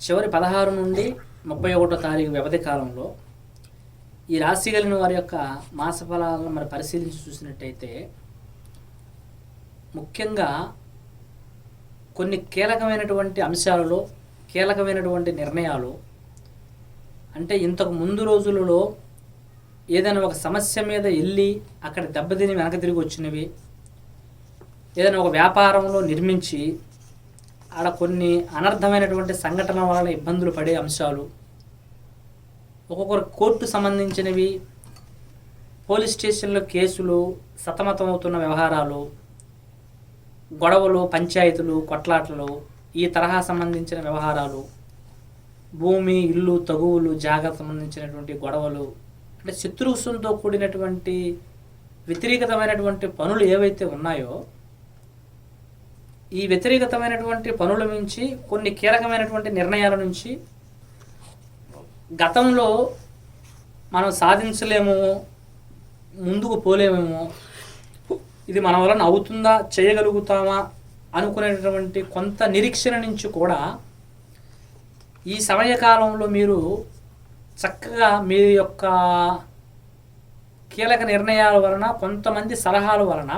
చివరి పదహారు నుండి ముప్పై ఒకటో తారీఖు వ్యవధి కాలంలో ఈ రాశి కలిగిన వారి యొక్క మాస ఫలాలను మరి పరిశీలించి చూసినట్టయితే ముఖ్యంగా కొన్ని కీలకమైనటువంటి అంశాలలో కీలకమైనటువంటి నిర్ణయాలు అంటే ఇంతకు ముందు రోజులలో ఏదైనా ఒక సమస్య మీద వెళ్ళి అక్కడ దెబ్బతిని వెనక తిరిగి వచ్చినవి ఏదైనా ఒక వ్యాపారంలో నిర్మించి ఆడ కొన్ని అనర్థమైనటువంటి సంఘటనల వలన ఇబ్బందులు పడే అంశాలు. ఒక్కొక్కరు కోర్టు సంబంధించినవి పోలీస్ స్టేషన్లో కేసులు సతమతమవుతున్న వ్యవహారాలు గొడవలు పంచాయతీలు కొట్లాటలు ఈ తరహా సంబంధించిన వ్యవహారాలు భూమి ఇల్లు తగువులు జాగ్రత్త సంబంధించినటువంటి గొడవలు అంటే శత్రువులతో కూడినటువంటి వ్యతిరేకతమైనటువంటి పనులు ఏవైతే ఉన్నాయో ఈ వ్యతిరేకతమైనటువంటి పనుల నుంచి కొన్ని కీలకమైనటువంటి నిర్ణయాల నుంచి గతంలో మనం సాధించలేము ముందుకు పోలేమేమో ఇది మన వలన అవుతుందా చేయగలుగుతామా అనుకునేటటువంటి కొంత నిరీక్షణ నుంచి కూడా ఈ సమయకాలంలో మీరు చక్కగా మీ యొక్క కీలక నిర్ణయాల వలన కొంతమంది సలహాల వలన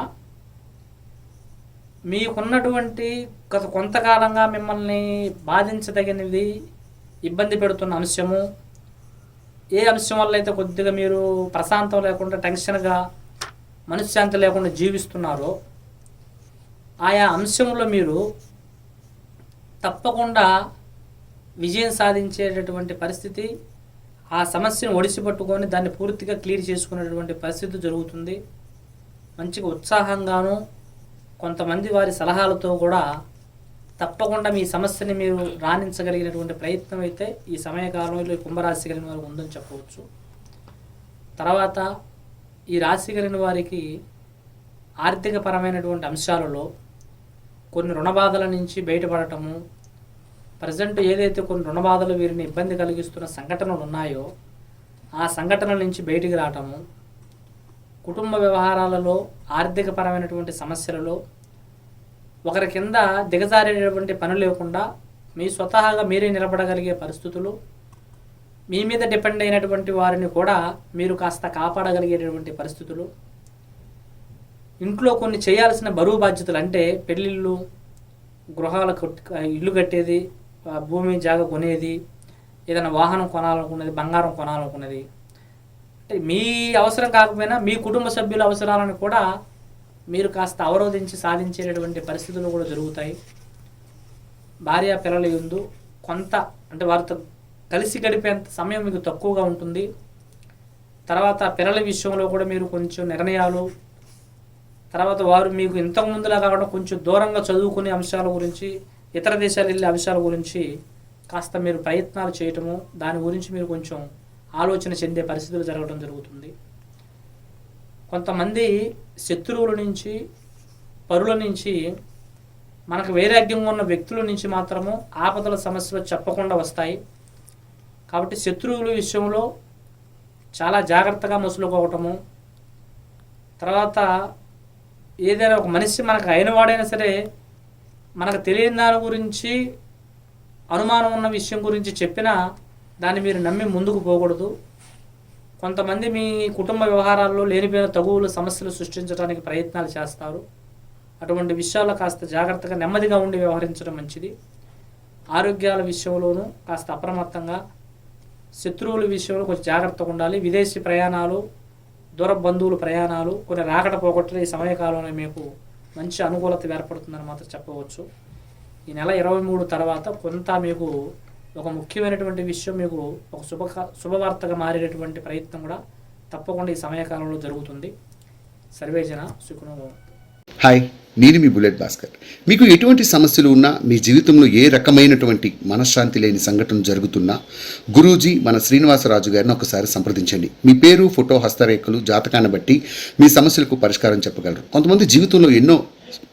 మీకున్నటువంటి గత కొంతకాలంగా మిమ్మల్ని బాధించదగినది ఇబ్బంది పెడుతున్న అంశము ఏ అంశం వల్ల అయితే కొద్దిగా మీరు ప్రశాంతం లేకుండా టెన్షన్గా మనశ్శాంతి లేకుండా జీవిస్తున్నారో ఆయా అంశంలో మీరు తప్పకుండా విజయం సాధించేటటువంటి పరిస్థితి ఆ సమస్యను ఒడిసిపట్టుకొని దాన్ని పూర్తిగా క్లియర్ చేసుకునేటువంటి పరిస్థితి జరుగుతుంది. మంచిగా ఉత్సాహంగాను కొంతమంది వారి సలహాలతో కూడా తప్పకుండా మీ సమస్యని మీరు రాణించగలిగినటువంటి ప్రయత్నం అయితే ఈ సమయకాలంలో ఈ కుంభరాశి కలిగిన వారికి ఉందని చెప్పవచ్చు. తర్వాత ఈ రాశి కలిగిన వారికి ఆర్థిక పరమైనటువంటి అంశాలలో కొన్ని రుణబాధల నుంచి బయటపడటము ప్రజెంట్ ఏదైతే కొన్ని రుణబాధలు వీరిని ఇబ్బంది కలిగిస్తున్న సంఘటనలు ఉన్నాయో ఆ సంఘటనల నుంచి బయటికి రావటము కుటుంబ వ్యవహారాలలో ఆర్థిక పరమైనటువంటి సమస్యలలో ఒకరి కింద దిగజారేటటువంటి పని లేకుండా మీ స్వతహాగా మీరే నిలబడగలిగే పరిస్థితులు మీ మీద డిపెండ్ అయినటువంటి వారిని కూడా మీరు కాస్త కాపాడగలిగేటటువంటి పరిస్థితులు ఇంట్లో కొన్ని చేయాల్సిన బరువు బాధ్యతలు అంటే పెళ్ళిళ్ళు గృహాలు ఇల్లు కట్టేది భూమి జాగ కొనేది ఏదైనా వాహనం కొనాలనుకున్నది బంగారం కొనాలనుకున్నది అంటే మీ అవసరం కాకపోయినా మీ కుటుంబ సభ్యుల అవసరాలను కూడా మీరు కాస్త అవరోధించి సాధించేటటువంటి పరిస్థితులు కూడా జరుగుతాయి. భార్య పిల్లల ఎందు కొంత అంటే వారితో కలిసి గడిపేంత సమయం మీకు తక్కువగా ఉంటుంది. తర్వాత పిల్లల విషయంలో కూడా మీరు కొంచెం నిర్ణయాలు తర్వాత వారు మీకు ఇంతకు ముందులా కాకుండా కొంచెం దూరంగా చదువుకునే అంశాల గురించి ఇతర దేశాలు వెళ్ళే అంశాల గురించి కాస్త మీరు ప్రయత్నాలు చేయటము దాని గురించి మీరు కొంచెం ఆలోచన చెందే పరిస్థితులు జరగడం జరుగుతుంది. కొంతమంది శత్రువుల నుంచి పరుల నుంచి మనకు వైరాగ్యంగా ఉన్న వ్యక్తుల నుంచి మాత్రము ఆపదల సమస్యలు చెప్పకుండా వస్తాయి. కాబట్టి శత్రువుల విషయంలో చాలా జాగ్రత్తగా ముసులుకోవటము. తర్వాత ఏదైనా ఒక మనిషి మనకు అయినవాడైనా సరే మనకు తెలియని దాని గురించి అనుమానం ఉన్న విషయం గురించి చెప్పినా దాన్ని మీరు నమ్మి ముందుకు పోకూడదు. కొంతమంది మీ కుటుంబ వ్యవహారాల్లో లేనిపోయిన తగువులు సమస్యలు సృష్టించడానికి ప్రయత్నాలు చేస్తారు. అటువంటి విషయాల్లో కాస్త జాగ్రత్తగా నెమ్మదిగా ఉండి వ్యవహరించడం మంచిది. ఆరోగ్యాల విషయంలోనూ కాస్త అప్రమత్తంగా శత్రువుల విషయంలో కొంచెం జాగ్రత్తగా ఉండాలి. విదేశీ ప్రయాణాలు దూర బంధువుల ప్రయాణాలు కొన్ని రాకట పోగొట్టలు ఈ సమయకాలంలో మీకు మంచి అనుకూలత ఏర్పడుతుందని మాత్రం చెప్పవచ్చు. ఈ నెల ఇరవై మూడు తర్వాత కొంత మీకు ఒక ముఖ్యమైనటువంటి విషయం మీకు ఒక శుభ శుభవార్తగా మారేటటువంటి ప్రయత్నం కూడా తప్పకుండా ఈ సమయకాలంలో జరుగుతుంది. సర్వేజన సుఖను హాయ్ నేను మీ బుల్లెట్ భాస్కర్. మీకు ఎటువంటి సమస్యలు ఉన్నా మీ జీవితంలో ఏ రకమైనటువంటి మనశ్శాంతి లేని సంఘటన జరుగుతున్నా గురూజీ మన శ్రీనివాసరాజు గారిని ఒకసారి సంప్రదించండి. మీ పేరు ఫోటో హస్తరేఖలు జాతకాన్ని బట్టి మీ సమస్యలకు పరిష్కారం చెప్పగలరు. కొంతమంది జీవితంలో ఎన్నో